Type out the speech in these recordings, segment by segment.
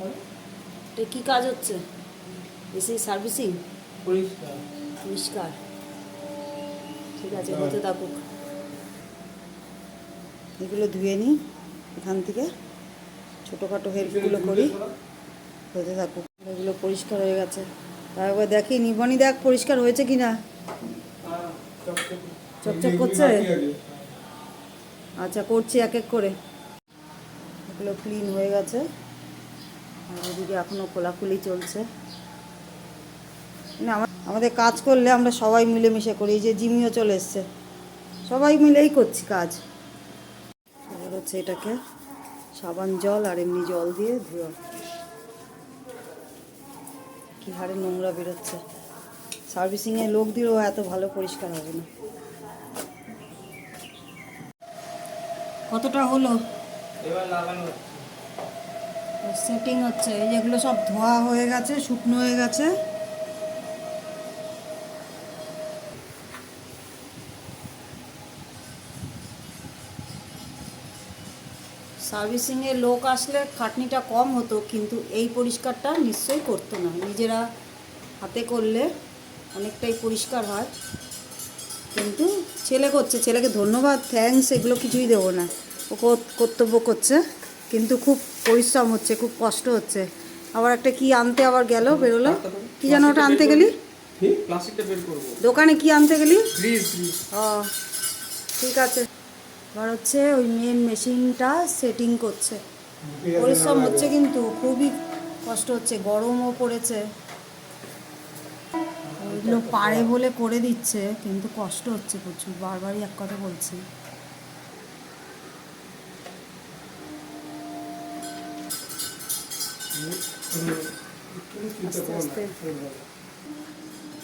এটা কি কাজ হচ্ছে? AC servicing? পরিষ্কার। পরিষ্কার। ঠিক আছে হতে থাকুক। এগুলো ধুয়ে নিই এখান থেকে। ছোটোখাটো হেল্পগুলো করি। হতে থাকুক। এগুলো পরিষ্কার হয়ে গেছে। তারপর দেখি নিবনি দেখ পরিষ্কার হয়েছে কি না চকচক করছে? আচ্ছা করছি এক এক করে। এগুলো ক্লিন হয়ে গেছে। আর ওদিকে এখনও খোলাখুলি চলছে। না আমাদের কাজ করলে আমরা সবাই মিলেমিশে করি যে জিমিও চলে এসছে। সবাই মিলেই করছি কাজ। হচ্ছে এটাকে সাবান জল আর এমনি জল দিয়ে ধুয়ে কি হারে নোংরা বেরোচ্ছে। সার্ভিসিংয়ে লোক দিয়েও এত ভালো পরিষ্কার হবে না। কতটা হলো? এবার লাগানো সেটিং হচ্ছে, এই যেগুলো সব ধোয়া হয়ে গেছে, শুকনো হয়ে গেছে। সার্ভিসিংয়ে লোক আসলে খাটনিটা কম হতো, কিন্তু এই পরিষ্কারটা নিশ্চয়ই করতো না। নিজেরা হাতে করলে অনেকটাই পরিষ্কার হয়। কিন্তু ছেলে করছে ছেলেকে ধন্যবাদ থ্যাঙ্কস এগুলো কিছুই দেবো না। ও কর- কর্তব্য করছে। কিন্তু খুব পরিশ্রম হচ্ছে খুব কষ্ট হচ্ছে। আবার একটা কি আনতে আবার গেল বেরোলো? কি যেন ওটা আনতে গেলি? দোকানে কি আনতে গেলি? ও ঠিক আছে। এবার হচ্ছে ওই মেন মেশিনটা সেটিং করছে। পরিশ্রম হচ্ছে কিন্তু খুবই কষ্ট হচ্ছে গরমও পড়েছে। ওইগুলো পারে বলে করে দিচ্ছে কিন্তু কষ্ট হচ্ছে প্রচুর বারবারই এক কথা বলছি।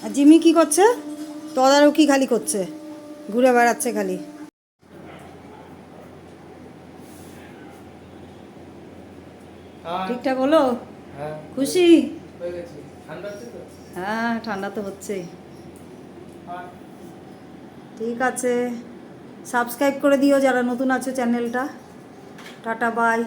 আর জিমি কি করছে? তদারকি খালি করছে। ঘুরে বেড়াচ্ছে খালি। ঠিকঠাক হলো? হ্যাঁ। খুশি? হয়ে ঠান্ডা তো? হ্যাঁ হচ্ছেই। আর ঠিক আছে। সাবস্ক্রাইব করে দিও যারা নতুন আছে চ্যানেলটা। Tata bye.